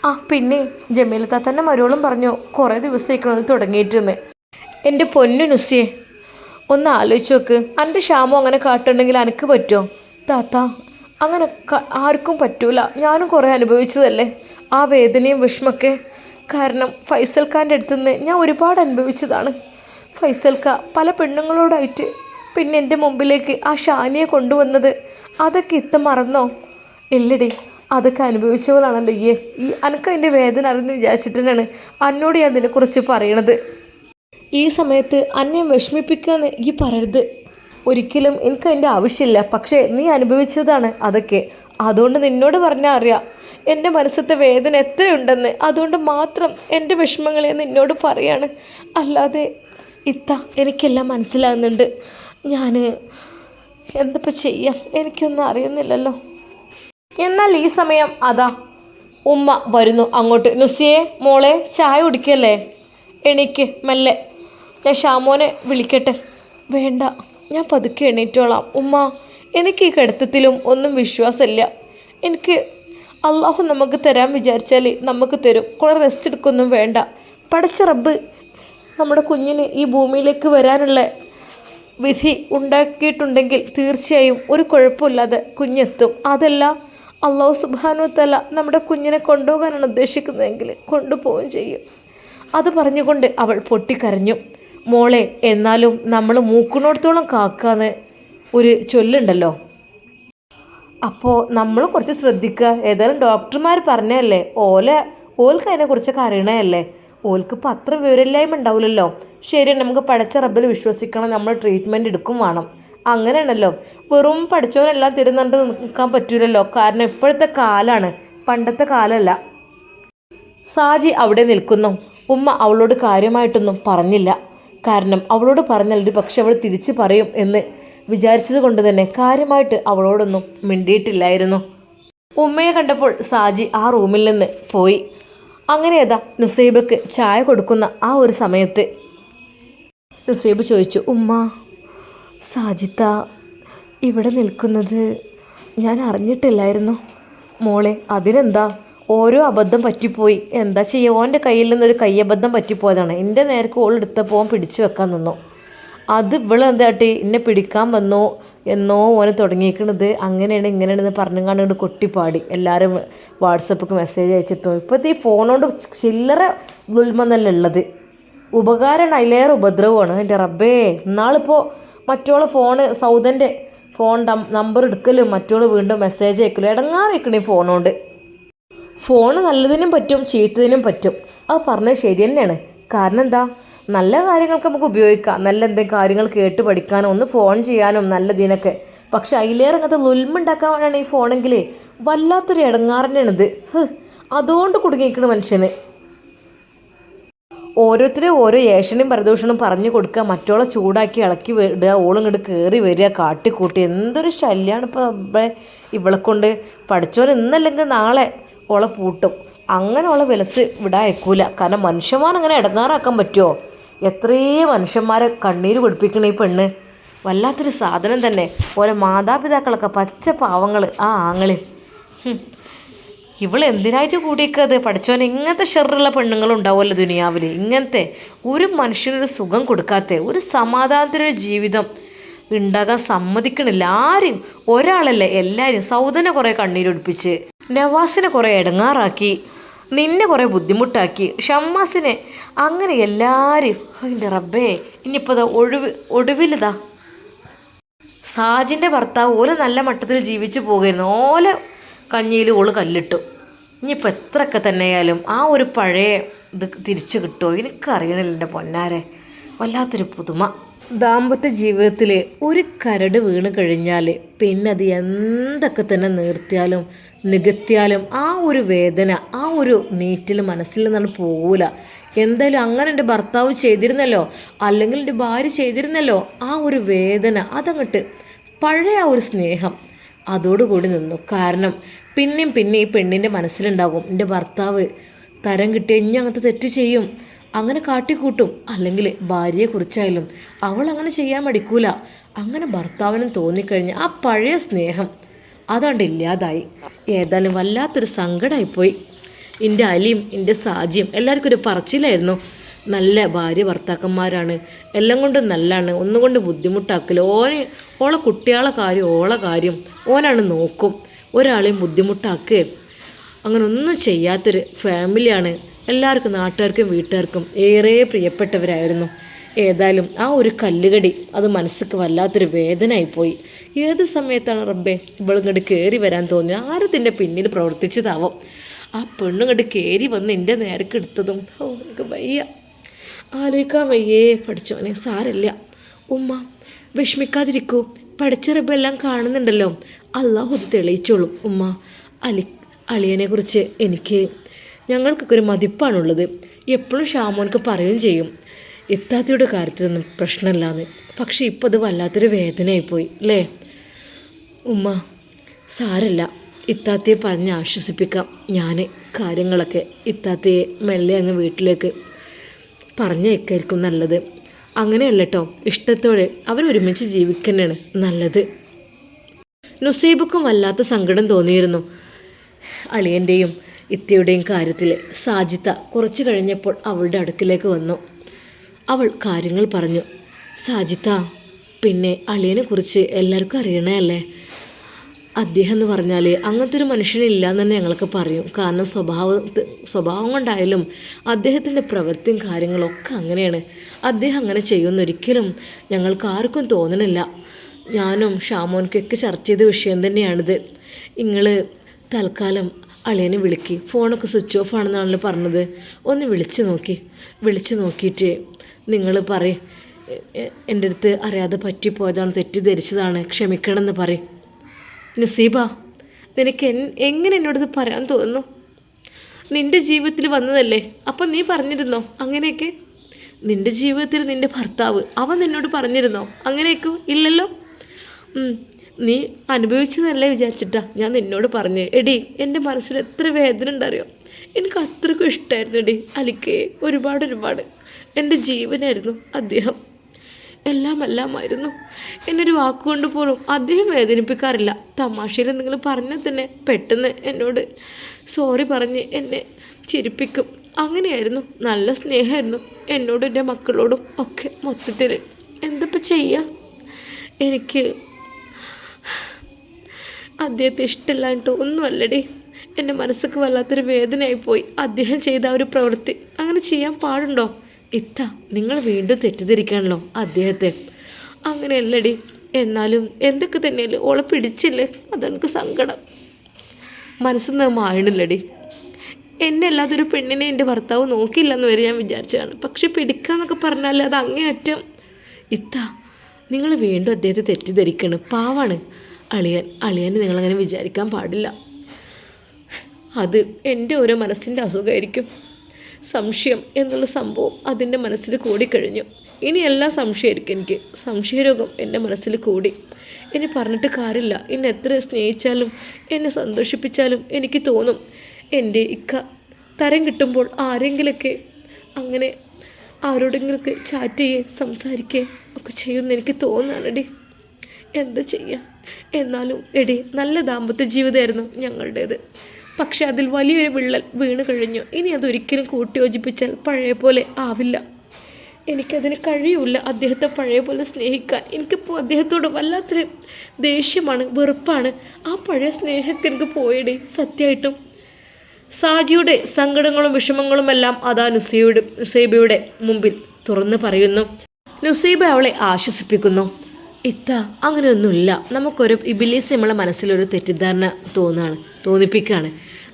ആ പിന്നെ ജമീല തന്നെ മരോളും പറഞ്ഞു കുറേ ദിവസമായിക്കണത് തുടങ്ങിയിട്ടെന്ന്. എന്റെ പൊന്നു നുസിയെ ഒന്ന് ആലോചിച്ച് നോക്ക്. എന്റെ ക്ഷാമം അങ്ങനെ കാട്ടുണ്ടെങ്കിൽ എനിക്ക് പറ്റുമോ താത്ത അങ്ങനെ ആർക്കും പറ്റൂല. ഞാനും കുറേ അനുഭവിച്ചതല്ലേ? ആ വേദനയും വിഷമൊക്കെ. കാരണം ഫൈസൽ ഖാന്റെ അടുത്ത് നിന്ന് ഞാൻ ഒരുപാട് അനുഭവിച്ചതാണ്. ഫൈസൽ ഖാ പല പെണ്ണുങ്ങളോടായിട്ട് പിന്നെ എന്റെ മുമ്പിലേക്ക് ആ ഷാനിയെ കൊണ്ടുവന്നത് അതൊക്കെ ഇത്ത മറന്നോ? ഇല്ലടി അതൊക്കെ അനുഭവിച്ചവളാണല്ലോ ഈ ഈ അനക്ക് അതിന്റെ വേദന അറിഞ്ഞ് വിചാരിച്ചിട്ട് തന്നെയാണ് അന്നോട് ഞാൻ ഇതിനെക്കുറിച്ച് പറയണത്. ഈ സമയത്ത് അന്നെ വിഷമിപ്പിക്കാന്ന് ഈ പറയരുത്. ഒരിക്കലും എനിക്ക് അതിന്റെ ആവശ്യമില്ല. പക്ഷേ നീ അനുഭവിച്ചതാണ് അതൊക്കെ. അതുകൊണ്ട് നിന്നോട് പറഞ്ഞാൽ അറിയാം. എന്റെ മനസ്സത്തെ വേദന എത്രയുണ്ടെന്ന്. അതുകൊണ്ട് മാത്രം എന്റെ വിഷമങ്ങളെ നിന്നോട് പറയാണ്. അല്ലാതെ ഇത്ത എനിക്കെല്ലാം മനസ്സിലാകുന്നുണ്ട്. ഞാൻ എന്തപ്പോൾ ചെയ്യാം? എനിക്കൊന്നും അറിയുന്നില്ലല്ലോ. എന്നാൽ ഈ സമയം അതാ. ഉമ്മ വരുന്നു അങ്ങോട്ട്. നുസിയെ മോളെ ചായ കുടിക്കല്ലേ? എണീക്ക് മെല്ലെ. ഞാൻ ഷാമോനെ വിളിക്കട്ടെ. വേണ്ട. ഞാൻ പതുക്കെ എണീറ്റോളാം. ഉമ്മ എനിക്ക് ഈ കടത്തത്തിലും ഒന്നും വിശ്വാസമില്ല. എനിക്ക് അള്ളാഹു നമുക്ക് തരാൻ വിചാരിച്ചാൽ നമുക്ക് തരും. കുറേ റെസ്റ്റ് എടുക്കൊന്നും വേണ്ട. പഠിച്ച റബ്ബ് നമ്മുടെ കുഞ്ഞിന് ഈ ഭൂമിയിലേക്ക് വരാനുള്ള വിധി ഉണ്ടാക്കിയിട്ടുണ്ടെങ്കിൽ തീർച്ചയായും ഒരു കുഴപ്പമില്ലാതെ കുഞ്ഞെത്തും. അതല്ല അള്ളാഹു സുബാനു തല നമ്മുടെ കുഞ്ഞിനെ കൊണ്ടുപോകാനാണ് ഉദ്ദേശിക്കുന്നതെങ്കിൽ കൊണ്ടുപോവുകയും ചെയ്യും. അത് പറഞ്ഞുകൊണ്ട് അവൾ പൊട്ടിക്കരഞ്ഞു. മോളെ എന്നാലും നമ്മൾ മൂക്കിനോടത്തോളം കാക്കാന്ന് ഒരു ചൊല്ലുണ്ടല്ലോ. അപ്പോൾ നമ്മൾ കുറച്ച് ശ്രദ്ധിക്കുക ഏതായാലും ഡോക്ടർമാർ പറഞ്ഞതല്ലേ ഓല ഓൽക്ക് അതിനെക്കുറിച്ചൊക്കെ അറിയണതല്ലേ. ഓൽക്ക് ഇപ്പോൾ അത്ര വിവരമില്ലായ്മ ഉണ്ടാവില്ലല്ലോ ശരി നമുക്ക് പഠിച്ച റബ്ബിൽ വിശ്വസിക്കണം നമ്മൾ ട്രീറ്റ്മെന്റ് എടുക്കും വേണം. അങ്ങനെയാണല്ലോ. വെറും പഠിച്ചവനെല്ലാം തിരുന്നണ്ട് നിൽക്കാൻ പറ്റൂലല്ലോ. കാരണം ഇപ്പോഴത്തെ കാലാണ് പണ്ടത്തെ കാലമല്ല സാജി അവിടെ നിൽക്കുന്നു. ഉമ്മ അവളോട് കാര്യമായിട്ടൊന്നും പറഞ്ഞില്ല. കാരണം അവളോട് പറഞ്ഞാൽ ഒരു പക്ഷെ അവൾ തിരിച്ചു പറയും എന്ന് വിചാരിച്ചത് കൊണ്ട് തന്നെ കാര്യമായിട്ട് അവളോടൊന്നും മിണ്ടിയിട്ടില്ലായിരുന്നു. ഉമ്മയെ കണ്ടപ്പോൾ സാജി ആ റൂമിൽ നിന്ന് പോയി. അങ്ങനെ ഏതാ നുസൈബക്ക് ചായ കൊടുക്കുന്ന ആ ഒരു സമയത്ത്. നുസൈബ് ചോദിച്ചു ഉമ്മ സാജിത്ത ഇവിടെ നിൽക്കുന്നത് ഞാൻ അറിഞ്ഞിട്ടില്ലായിരുന്നു. മോളെ അതിനെന്താ? ഓരോ അബദ്ധം പറ്റിപ്പോയി. എന്താ ചെയ്യുക ഓന്റെ കയ്യിൽ നിന്നൊരു കയ്യബദ്ധം പറ്റിപ്പോയതാണ്. എന്റെ നേർക്ക് ഓൾ എടുത്തപ്പോൾ ഓൻ പിടിച്ചു വെക്കാൻ നിന്നു. അത് ഇവളെന്താട്ടി എന്നെ പിടിക്കാൻ വന്നോ എന്നോ ഓനെ തുടങ്ങിയിരിക്കണത് അങ്ങനെയാണ് ഇങ്ങനെയാണെന്ന് പറഞ്ഞും കണ്ടുകൊണ്ട് കൊട്ടിപ്പാടി. എല്ലാവരും വാട്സപ്പൊക്കെ മെസ്സേജ് അയച്ചിട്ടും ഇപ്പോഴത്തെ ഈ ഫോണോണ്ട് ചില്ലറ ദുൽമെന്നല്ല ഉള്ളത്. ഉപകാരമാണ് അതിലേറെ ഉപദ്രവമാണ്. എന്റെ റബ്ബേ. ഇന്നാളിപ്പോൾ മറ്റോളെ ഫോണ് സൗദന്റെ ഫോൺ നമ്പർ എടുക്കലും മറ്റുള്ള വീണ്ടും മെസ്സേജ് അയക്കലും ഇടങ്ങാറിക്കണേ ഫോണുകൊണ്ട് ഫോൺ നല്ലതിനും പറ്റും ചീത്തതിനും പറ്റും. അത് പറഞ്ഞത് ശരി തന്നെയാണ്. കാരണം എന്താ? നല്ല കാര്യങ്ങൾക്ക് നമുക്ക് ഉപയോഗിക്കാം. നല്ല എന്തെങ്കിലും കാര്യങ്ങൾ കേട്ട് പഠിക്കാനോ ഒന്ന് ഫോൺ ചെയ്യാനും നല്ലതിനൊക്കെ പക്ഷെ അതിലേറെ അങ്ങനത്തെ ലുൽമുണ്ടാക്കാൻ ഈ ഫോണെങ്കിൽ വല്ലാത്തൊരു ഇടങ്ങാറിനാണിത്. അതുകൊണ്ട് കുടുങ്ങിക്കണ മനുഷ്യന്. ഓരോരുത്തരും ഓരോ ഏഷനും പരദൂഷണും പറഞ്ഞു കൊടുക്കുക മറ്റുള്ള ചൂടാക്കി ഇളക്കി വിടുക ഓളും ഇങ്ങോട്ട് കയറി വരിക കാട്ടിക്കൂട്ടി. എന്തൊരു ശല്യമാണ് ഇപ്പോൾ ഇവളെ കൊണ്ട്. പഠിച്ചോൻ ഇന്നല്ലെങ്കിൽ നാളെ ഓളെ പൂട്ടും. അങ്ങനെ ഓളെ വിലസ് വിടാൻ അയക്കൂല കാരണം മനുഷ്യന്മാർ അങ്ങനെ ഇടങ്ങാറാക്കാൻ പറ്റുമോ എത്രയേ മനുഷ്യന്മാരെ കണ്ണീര് പിടിപ്പിക്കണ ഈ പെണ്ണ്. വല്ലാത്തൊരു സാധനം തന്നെ. ഓരോ മാതാപിതാക്കളൊക്കെ പച്ച പാവങ്ങൾ ആ ആങ്ങളിൽ. ഇവൾ എന്തിനായിട്ട് കൂടിയേക്കത് പഠിച്ചവൻ ഇങ്ങനത്തെ ഷെറുള്ള പെണ്ണുങ്ങളുണ്ടാവുമല്ലോ ദുനിയാവിൽ ഇങ്ങനത്തെ ഒരു മനുഷ്യനൊരു സുഖം കൊടുക്കാത്ത ഒരു സമാധാനത്തിനൊരു ജീവിതം. ഉണ്ടാകാൻ സമ്മതിക്കണില്ല. ആരും ഒരാളല്ലേ എല്ലാവരും സൗദനെ കുറേ കണ്ണീരൊടിപ്പിച്ച് നവാസിനെ കുറേ ഇടങ്ങാറാക്കി നിന്നെ കുറേ ബുദ്ധിമുട്ടാക്കി. ഷമ്മാസിനെ അങ്ങനെ എല്ലാവരും എന്റെ റബ്ബേ ഇനിയിപ്പോൾ അതാ ഒഴിവ് ഒടുവിലിതാ സാജിന്റെ ഭർത്താവ് ഓൽ നല്ല മട്ടത്തിൽ ജീവിച്ചു പോകുന്നു ഓല കഞ്ഞിയിൽ ഓൾ കല്ലിട്ടു. ഇനിയിപ്പോൾ എത്രയൊക്കെ തന്നെയായാലും ആ ഒരു പഴയ ഇത് തിരിച്ചു കിട്ടുമോ എനിക്കറിയണില്ല എന്റെ പൊന്നാരെ. വല്ലാത്തൊരു പുതുമ. ദാമ്പത്യ ജീവിതത്തിൽ ഒരു കരട് വീണ് കഴിഞ്ഞാൽ പിന്നെ അത് എന്തൊക്കെ തന്നെ നിർത്തിയാലും നികത്തിയാലും ആ ഒരു വേദന ആ ഒരു നീറ്റിൽ മനസ്സിൽ നിന്നാണ് പോകൂല എന്തായാലും അങ്ങനെ എന്റെ ഭർത്താവ് ചെയ്തിരുന്നല്ലോ അല്ലെങ്കിൽ എന്റെ ഭാര്യ ചെയ്തിരുന്നല്ലോ ആ ഒരു വേദന അതങ്ങട്ട് പഴയ ആ ഒരു സ്നേഹം അതോടുകൂടി നിന്നു. കാരണം പിന്നെയും പിന്നെ ഈ പെണ്ണിന്റെ മനസ്സിലുണ്ടാകും എന്റെ ഭർത്താവ് തരം കിട്ടിയ ഇനി അങ്ങനത്തെ തെറ്റ് ചെയ്യും. അങ്ങനെ കാട്ടിക്കൂട്ടും. അല്ലെങ്കിൽ ഭാര്യയെക്കുറിച്ചായാലും അവൾ അങ്ങനെ ചെയ്യാൻ മടിക്കൂല. അങ്ങനെ ഭർത്താവിനും തോന്നിക്കഴിഞ്ഞ് ആ പഴയ സ്നേഹം അതുകൊണ്ട് ഇല്ലാതായി. ഏതായാലും വല്ലാത്തൊരു സങ്കടമായിപ്പോയി എന്റെ അലിയും എന്റെ സാജിയും എല്ലാവർക്കും ഒരു പറച്ചിലായിരുന്നു. നല്ല ഭാര്യ ഭർത്താക്കന്മാരാണ്. എല്ലാം കൊണ്ടും നല്ലതാണ് ഒന്നും കൊണ്ട് ബുദ്ധിമുട്ടാക്കില്ല ഓന് ഓളെ കുട്ടികളെ കാര്യം ഓളെ കാര്യം ഓനാണ് നോക്കും. ഒരാളെയും ബുദ്ധിമുട്ടാക്കുക അങ്ങനെ ഒന്നും ചെയ്യാത്തൊരു ഫാമിലിയാണ് എല്ലാവർക്കും നാട്ടുകാർക്കും വീട്ടുകാർക്കും ഏറെ പ്രിയപ്പെട്ടവരായിരുന്നു. ഏതായാലും ആ ഒരു കല്ലുകടി അത് മനസ്സിക്ക് വല്ലാത്തൊരു വേദനയായിപ്പോയി. ഏത് സമയത്താണ് റബ്ബേ ഇവളിങ്ങോട്ട് കയറി വരാൻ തോന്നി ആരത്തിന്റെ പിന്നിൽ പ്രവർത്തിച്ചതാവും? ആ പെണ്ണുങ്ങോട്ട് കയറി വന്ന് എന്റെ നേരക്ക് എടുത്തതും ഓ വയ്യ. ആലോചിക്കാൻ വയ്യേ പഠിച്ചോനെ സാരല്ല ഉമ്മ വിഷമിക്കാതിരിക്കൂ. പഠിച്ച റബ്ബെല്ലാം കാണുന്നുണ്ടല്ലോ. അള്ളാഹു അത് തെളിയിച്ചോളും. ഉമ്മ അലി അളിയനെക്കുറിച്ച് എനിക്ക് ഞങ്ങൾക്കൊക്കെ ഒരു മതിപ്പാണുള്ളത്. എപ്പോഴും ഷാമോനക്ക് പറയുകയും ചെയ്യും. ഇത്താത്തയുടെ കാര്യത്തിലൊന്നും പ്രശ്നമില്ലാന്ന്. പക്ഷേ ഇപ്പോൾ അത് വല്ലാത്തൊരു വേദനയായിപ്പോയി അല്ലേ ഉമ്മ സാരല്ല. ഇത്താത്തയെ പറഞ്ഞ് ആശ്വസിപ്പിക്കാം ഞാൻ കാര്യങ്ങളൊക്കെ. ഇത്താത്തയെ മെല്ലെ അങ്ങ് വീട്ടിലേക്ക് പറഞ്ഞേക്കായിരിക്കും നല്ലത്. അങ്ങനെയല്ല കേട്ടോ ഇഷ്ടത്തോടെ അവരൊരുമിച്ച് ജീവിക്കുന്നതാണ് നല്ലത്. നുസീബക്കും വല്ലാത്ത സങ്കടം തോന്നിയിരുന്നു. അളിയന്റെയും ഇത്തയുടെയും കാര്യത്തിൽ സാജിത്ത കുറച്ചു കഴിഞ്ഞപ്പോൾ അവളുടെ അടുക്കിലേക്ക് വന്നു. അവൾ കാര്യങ്ങൾ പറഞ്ഞു. സാജിത്ത പിന്നെ അളിയനെക്കുറിച്ച് എല്ലാവർക്കും അറിയണേ അദ്ദേഹം എന്ന് പറഞ്ഞാൽ അങ്ങനത്തെ ഒരു മനുഷ്യനില്ല എന്ന് തന്നെ ഞങ്ങൾക്ക് പറയും. കാരണം സ്വഭാവ സ്വഭാവം കൊണ്ടായാലും അദ്ദേഹത്തിന്റെ പ്രവൃത്തിയും കാര്യങ്ങളൊക്കെ അങ്ങനെയാണ്. അദ്ദേഹം അങ്ങനെ ചെയ്യുന്നൊരിക്കലും ഞങ്ങൾക്ക് ആർക്കും തോന്നണില്ല. ഞാനും ഷാമോൻക്കൊക്കെ ചർച്ച ചെയ്ത വിഷയം തന്നെയാണിത്. നിങ്ങൾ തൽക്കാലം അളിയനെ വിളിക്കി. ഫോണൊക്കെ സ്വിച്ച് ഓഫ് ആണെന്നാണല്ലോ പറഞ്ഞത്. ഒന്ന് വിളിച്ച് നോക്കി. വിളിച്ച് നോക്കിയിട്ട് നിങ്ങൾ പറ എന്റെ അടുത്ത് അറിയാതെ പറ്റിപ്പോയതാണ് തെറ്റിദ്ധരിച്ചതാണ് ക്ഷമിക്കണമെന്ന് പറയും. നുസീബ നിനക്ക് എങ്ങനെ എന്നോടത് പറയാൻ തോന്നുന്നു? നിന്റെ ജീവിതത്തിൽ വന്നതല്ലേ? അപ്പം നീ പറഞ്ഞിരുന്നോ അങ്ങനെയൊക്കെ? നിന്റെ ജീവിതത്തിൽ നിന്റെ ഭർത്താവ് അവൻ നിന്നോട് പറഞ്ഞിരുന്നോ അങ്ങനെയൊക്കെ? ഇല്ലല്ലോ? നീ അനുഭവിച്ചതല്ലേ വിചാരിച്ചിട്ടാ ഞാൻ നിന്നോട് പറഞ്ഞു. എടി എന്റെ മനസ്സിൽ എത്ര വേദന ഉണ്ടറിയോ? എനിക്ക് അത്രയ്ക്കും ഇഷ്ടമായിരുന്നു എടി അലിക്കേ ഒരുപാട് ഒരുപാട്. എന്റെ ജീവനായിരുന്നു അദ്ദേഹം. എല്ലാം എല്ലാമായിരുന്നു എന്നൊരു വാക്കുകൊണ്ട് പോലും അദ്ദേഹം വേദനിപ്പിക്കാറില്ല. തമാശയിൽ എന്തെങ്കിലും പറഞ്ഞാൽ തന്നെ പെട്ടെന്ന് എന്നോട് സോറി പറഞ്ഞ് എന്നെ ചിരിപ്പിക്കും. അങ്ങനെയായിരുന്നു. നല്ല സ്നേഹമായിരുന്നു എന്നോടും എന്റെ മക്കളോടും ഒക്കെ മൊത്തത്തിൽ. എന്തപ്പോൾ ചെയ്യുക എനിക്ക് അദ്ദേഹത്തെ ഒന്നും അല്ലടി. എന്റെ മനസ്സൊക്കെ വല്ലാത്തൊരു വേദനയായിപ്പോയി അദ്ദേഹം ചെയ്ത ഒരു പ്രവൃത്തി. അങ്ങനെ ചെയ്യാൻ പാടുണ്ടോ? ഇത്ത നിങ്ങൾ വീണ്ടും തെറ്റിദ്ധരിക്കണല്ലോ അദ്ദേഹത്തെ. അങ്ങനെയല്ലടി. എന്നാലും എന്തൊക്കെ തന്നെയല്ലേ? ഓളെ പിടിച്ചില്ലേ? അതെനിക്ക് സങ്കടം. മനസ്സിൽ നിന്ന് മായണില്ലടി. എന്നെ അല്ലാതെ ഒരു പെണ്ണിനെ എന്റെ ഭർത്താവ് നോക്കിയില്ലെന്ന് വരെ ഞാൻ വിചാരിച്ചതാണ്. പക്ഷെ പിടിക്കാന്നൊക്കെ പറഞ്ഞാൽ അത് അങ്ങേയറ്റം. ഇത്ത നിങ്ങൾ വീണ്ടും അദ്ദേഹത്തെ തെറ്റിദ്ധരിക്കണം. പാവാണ്. അളിയൻ അളിയൻ നിങ്ങളങ്ങനെ വിചാരിക്കാൻ പാടില്ല. അത് എന്റെ ഓരോ മനസ്സിന്റെ അസുഖമായിരിക്കും. സംശയം എന്നുള്ള സംഭവം അതിന്റെ മനസ്സിൽ കൂടിക്കഴിഞ്ഞു. ഇനി എല്ലാ സംശയമായിരിക്കും എനിക്ക്. സംശയരോഗം എന്റെ മനസ്സിൽ കൂടി. ഇനി പറഞ്ഞിട്ട് കാര്യമില്ല. എന്നെ എത്ര സ്നേഹിച്ചാലും എന്നെ സന്തോഷിപ്പിച്ചാലും എനിക്ക് തോന്നും എന്റെ ഇക്ക തരം കിട്ടുമ്പോൾ ആരെങ്കിലൊക്കെ അങ്ങനെ ആരോടെങ്കിലൊക്കെ ചാറ്റ് ചെയ്യേ സംസാരിക്കേ ഒക്കെ ചെയ്യുമെന്ന് എനിക്ക് തോന്നുകയാണെടി. എന്താ ചെയ്യുക എന്നാലും എടി നല്ല ദാമ്പത്യ ജീവിതമായിരുന്നു ഞങ്ങളുടേത്. പക്ഷെ അതിൽ വലിയൊരു വിള്ളൽ വീണ് കഴിഞ്ഞു. ഇനി അതൊരിക്കലും കൂട്ടിയോജിപ്പിച്ചാൽ പഴയ പോലെ ആവില്ല. എനിക്കതിന് കഴിയൂല അദ്ദേഹത്തെ പഴയ പോലെ സ്നേഹിക്കാൻ. എനിക്കിപ്പോൾ അദ്ദേഹത്തോട് വല്ലാത്തൊരു ദേഷ്യമാണ് വെറുപ്പാണ്. ആ പഴയ സ്നേഹമൊക്കെ എനിക്ക് പോയിടേ സത്യമായിട്ടും. സാജിയുടെ സങ്കടങ്ങളും വിഷമങ്ങളും എല്ലാം അതാ നുസൈബയുടെ നുസൈബയുടെ മുമ്പിൽ തുറന്നു പറയുന്നു. നുസൈബ അവളെ ആശ്വസിപ്പിക്കുന്നു. ഇത്ത അങ്ങനെയൊന്നുമില്ല. നമുക്കൊരു ഇബിലീസ് നമ്മളെ മനസ്സിലൊരു തെറ്റിദ്ധാരണ തോന്നുകയാണ് തോന്നിപ്പിക്കുകയാണ്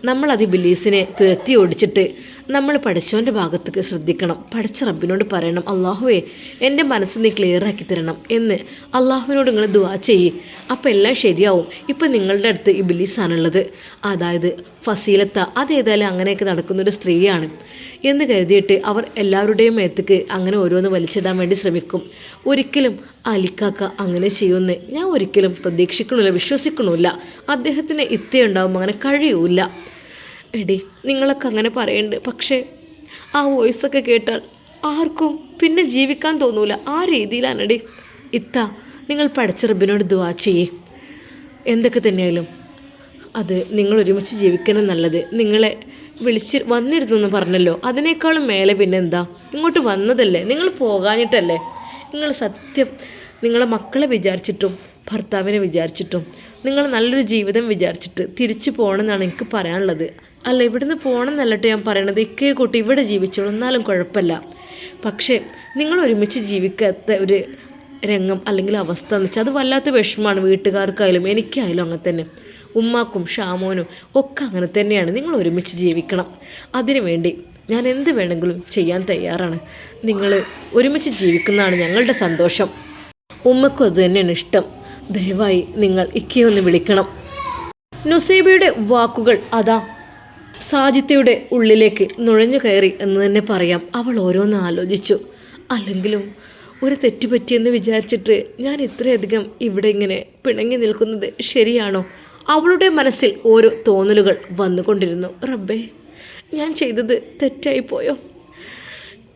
നമ്മളത് ബിലീസിനെ തുരത്തി ഓടിച്ചിട്ട് നമ്മൾ പഠിച്ചവന്റെ ഭാഗത്തേക്ക് ശ്രദ്ധിക്കണം. പഠിച്ച റബ്ബിനോട് പറയണം അള്ളാഹുവേ എന്റെ മനസ്സ് നീ ക്ലിയർ ആക്കി തരണം എന്ന് അള്ളാഹുവിനോട് നിങ്ങൾ ദുവാ ചെയ്യ്. അപ്പോൾ എല്ലാം ശരിയാവും. ഇപ്പം നിങ്ങളുടെ അടുത്ത് ഇബിലീസാണുള്ളത്. അതായത് ഫസീലത്ത അതേതായാലും അങ്ങനെയൊക്കെ നടക്കുന്നൊരു സ്ത്രീയാണ് എന്ന് കരുതിയിട്ട് അവർ എല്ലാവരുടെയും മേത്തേക്ക് അങ്ങനെ ഓരോന്ന് വലിച്ചിടാൻ വേണ്ടി ശ്രമിക്കും. ഒരിക്കലും അലിക്കാക്ക അങ്ങനെ ചെയ്യുമെന്ന് ഞാൻ ഒരിക്കലും പ്രതീക്ഷിക്കണില്ല വിശ്വസിക്കണമില്ല അദ്ദേഹത്തിന് ഇത്തയുണ്ടാവും അങ്ങനെ കഴിയൂല. എടി നിങ്ങളൊക്കെ അങ്ങനെ പറയുന്നുണ്ട് പക്ഷേ ആ വോയിസൊക്കെ കേട്ടാൽ ആർക്കും പിന്നെ ജീവിക്കാൻ തോന്നൂല. ആ രീതിയിലാണ് രീതിയിലാണെടി. ഇത്ത നിങ്ങൾ പഠിച്ച റബ്ബിനോട് ദുവാ ചെയ്യേ. എന്തൊക്കെ തന്നെയായാലും. അത് നിങ്ങൾ ഒരുമിച്ച് ജീവിക്കണം നല്ലത്. നിങ്ങളെ വിളിച്ച് വന്നിരുന്നു എന്ന് പറഞ്ഞല്ലോ. അതിനേക്കാളും മേലെ പിന്നെന്താ? ഇങ്ങോട്ട് വന്നതല്ലേ? നിങ്ങൾ പോകാഞ്ഞിട്ടല്ലേ? നിങ്ങൾ സത്യം നിങ്ങളെ മക്കളെ വിചാരിച്ചിട്ടും ഭർത്താവിനെ വിചാരിച്ചിട്ടും നിങ്ങൾ നല്ലൊരു ജീവിതം വിചാരിച്ചിട്ട് തിരിച്ചു പോകണമെന്നാണ് എനിക്ക് പറയാനുള്ളത്. അല്ല ഇവിടുന്ന് പോകണം എന്നല്ലട്ടോ ഞാൻ പറയണത്. ഇക്കേ കൂട്ടി ഇവിടെ ജീവിച്ചോളൂ. എന്നാലും കുഴപ്പമില്ല. പക്ഷേ നിങ്ങൾ ഒരുമിച്ച് ജീവിക്കാത്ത ഒരു രംഗം അല്ലെങ്കിൽ അവസ്ഥ എന്ന് വെച്ചാൽ അത് വല്ലാത്ത വിഷമമാണ് വീട്ടുകാർക്കായാലും എനിക്കായാലും അങ്ങനെ തന്നെ. ഉമ്മാക്കും ഷാമോനും ഒക്കെ അങ്ങനെ തന്നെയാണ്. നിങ്ങൾ ഒരുമിച്ച് ജീവിക്കണം. അതിനു വേണ്ടി ഞാൻ എന്ത് വേണമെങ്കിലും ചെയ്യാൻ തയ്യാറാണ്. നിങ്ങൾ ഒരുമിച്ച് ജീവിക്കുന്നതാണ് ഞങ്ങളുടെ സന്തോഷം. ഉമ്മക്കും അത് തന്നെയാണ് ഇഷ്ടം. ദയവായി നിങ്ങൾ ഇക്കയൊന്ന് വിളിക്കണം. നുസൈബയുടെ വാക്കുകൾ അതാ സാജിത്തയുടെ ഉള്ളിലേക്ക് നുഴഞ്ഞു കയറി എന്ന് തന്നെ പറയാം. അവൾ ഓരോന്ന് ആലോചിച്ചു. അല്ലെങ്കിലും ഒരു തെറ്റുപറ്റിയെന്ന് വിചാരിച്ചിട്ട് ഞാൻ ഇത്രയധികം ഇവിടെ ഇങ്ങനെ പിണങ്ങി നിൽക്കുന്നത് ശരിയാണോ? അവളുടെ മനസ്സിൽ ഓരോ തോന്നലുകൾ വന്നുകൊണ്ടിരുന്നു. റബ്ബേ ഞാൻ ചെയ്തത് തെറ്റായിപ്പോയോ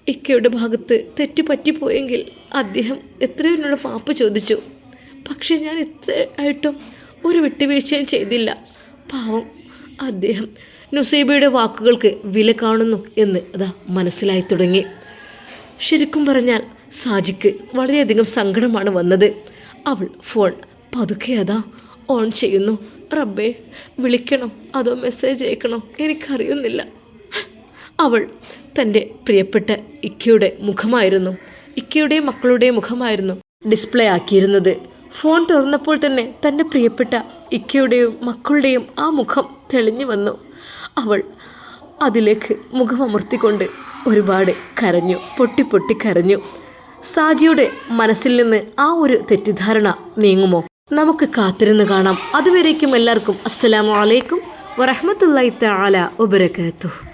ഇക്കയുടെ ഭാഗത്ത് തെറ്റ് പറ്റിപ്പോയെങ്കിൽ അദ്ദേഹം എത്രയോ എന്നോട് മാപ്പ് ചോദിച്ചു. പക്ഷേ ഞാൻ ഇത്ര ആയിട്ടും ഒരു വിട്ടുവീഴ്ചയും ചെയ്തില്ല. പാവം അദ്ദേഹം നുസൈബയുടെ വാക്കുകൾക്ക് വില കാണുന്നു എന്ന് അതാ മനസ്സിലായി തുടങ്ങി. ശരിക്കും പറഞ്ഞാൽ സാജിക്ക് വളരെയധികം സങ്കടമാണ് വന്നത്. അവൾ ഫോൺ പതുക്കെ അതാ ഓൺ ചെയ്യുന്നു. റബ്ബേ വിളിക്കണോ? അതോ മെസ്സേജ് അയക്കണോ? എനിക്കറിയുന്നില്ല. അവൾ തന്റെ പ്രിയപ്പെട്ട ഇക്കയുടെ മുഖമായിരുന്നു. ഇക്കയുടെയും മക്കളുടെ മുഖമായിരുന്നു ഡിസ്പ്ലേ ആക്കിയിരുന്നത്. ഫോൺ തുറന്നപ്പോൾ തന്നെ തന്റെ പ്രിയപ്പെട്ട ഇക്കയുടെയും മക്കളുടെയും ആ മുഖം തെളിഞ്ഞു വന്നു. അവൾ അതിലേക്ക് മുഖമമർത്തിക്കൊണ്ട് ഒരുപാട് കരഞ്ഞു പൊട്ടി പൊട്ടി കരഞ്ഞു. സാജിയുടെ മനസ്സിൽ നിന്ന് ആ ഒരു തെറ്റിദ്ധാരണ നീങ്ങുമോ? നമുക്ക് കാത്തിരുന്ന് കാണാം. അതുവരേക്കും എല്ലാവർക്കും അസ്സലാമലൈക്കും അലൈക്കും ആല വബറകാതുഹു.